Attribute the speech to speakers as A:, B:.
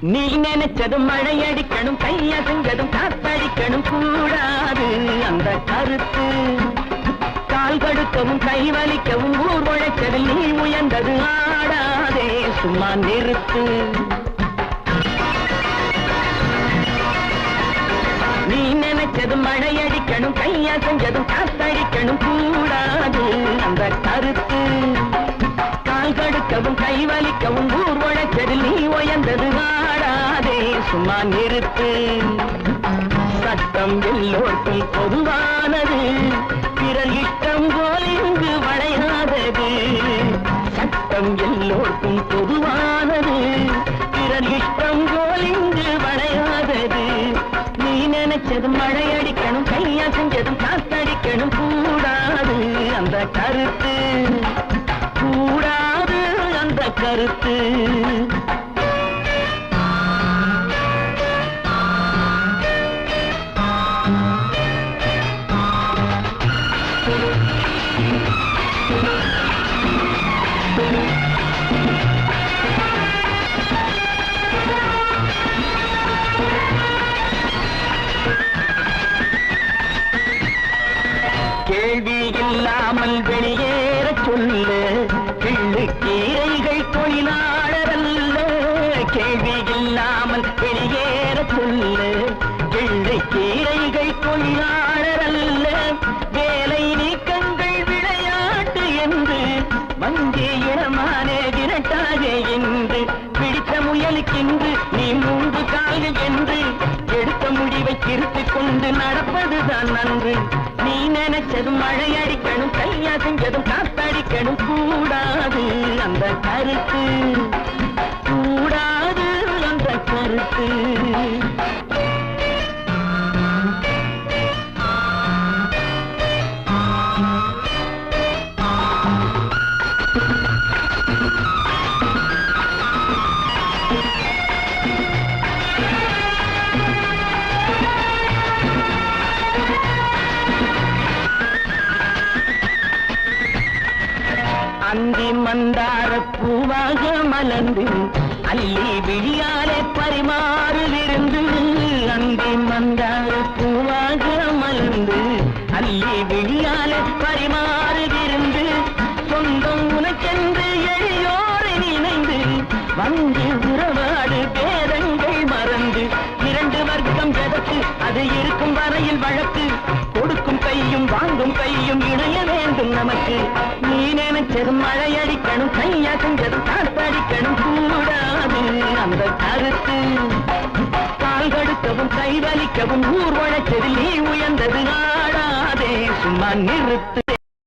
A: நீ நினைச்சதும் மழையடிக்கணும் அடிக்கணும் காத்தடிக்கணும். கூடாது அந்த கருத்து. கால் கடுக்கவும் கை வலிக்கவும் ஊர் உழைச்சதில் நீ உயர்ந்தது ஆடாதே சும்மா நிறுத்து. நீ நினைச்சதும் மழையடிக்கணும் அடிக்கணும் காத்தடிக்கணும். கூடாது அந்த கருத்து. கால் கடுக்கவும் கை வலிக்கவும் ஊர் உழைச்சதில் நீ உயர்ந்தது சும்மா நிறுத்து. சட்டம் எல்லோருக்கும் பொதுவானது. பிறர் இஷ்டம் போல் இங்கு வளையாதது. சட்டம் எல்லோருக்கும் பொதுவானது. பிறர் இஷ்டம் போல் இங்கு வளையாதது. நீ நினைச்சதும் மழை அடிக்கணும் கையா செஞ்சதும் காத்தடிக்கணும். கூடாது அந்த கருத்து. கூடாது அந்த கருத்து. கேள்வி இல்லாமல் வெளியேற சொல்லு. கிள்ளு கீரைகள் தொழிலாளரல்ல. கேள்வி இல்லாமல் வெளியேற சொல்லு. கிள்ளு கீரைகள் தொழிலாளரல்ல. வேலை நீக்கங்கள் விளையாட்டு என்று. வங்கே இடமானே விரட்டாக என்று. பிடித்த முயலுக்கென்று நீ மூன்று கால்கள் என்று. எடுத்த முடிவை திருத்திக் கொண்டு நடப்பதுதான் நன்று. நினைச்சதும் மழை அடிக்கணும் கையா செஞ்சதும் காத்தடிக்கணும். கூடாது அந்த கருத்து கூடாது அந்த கருத்து. அந்தி மந்தார பூவாக மலர்ந்து அள்ளி விழியாலே பரிமாறுவிருந்து அந்தி மந்தார பூவாக மலர்ந்து அள்ளி விழியாலே பரிமாறுவிருந்து சொந்தம் உனக்கென்று எளியோரை நினைந்து வந்து உறவாடு பேதங்கள் மறந்து இரண்டு வர்க்கம் ஜெகத்து அது இருக்கும் வரையில் வழக்கு. கொடுக்கும் கையும் வாங்கும் கையும் இணைய வேண்டும் நமக்கு. நீ நினைச்சது அடிக்கணும் கையா கொஞ்சம் காத்தடிக்கணும் கூடாது. அந்த கருத்து. கால் கடுக்கவும் கை வலிக்கவும் ஊர் உழைச்சதில் நீ உயர்ந்தது ஆடாதே சும்மா நிறுத்து.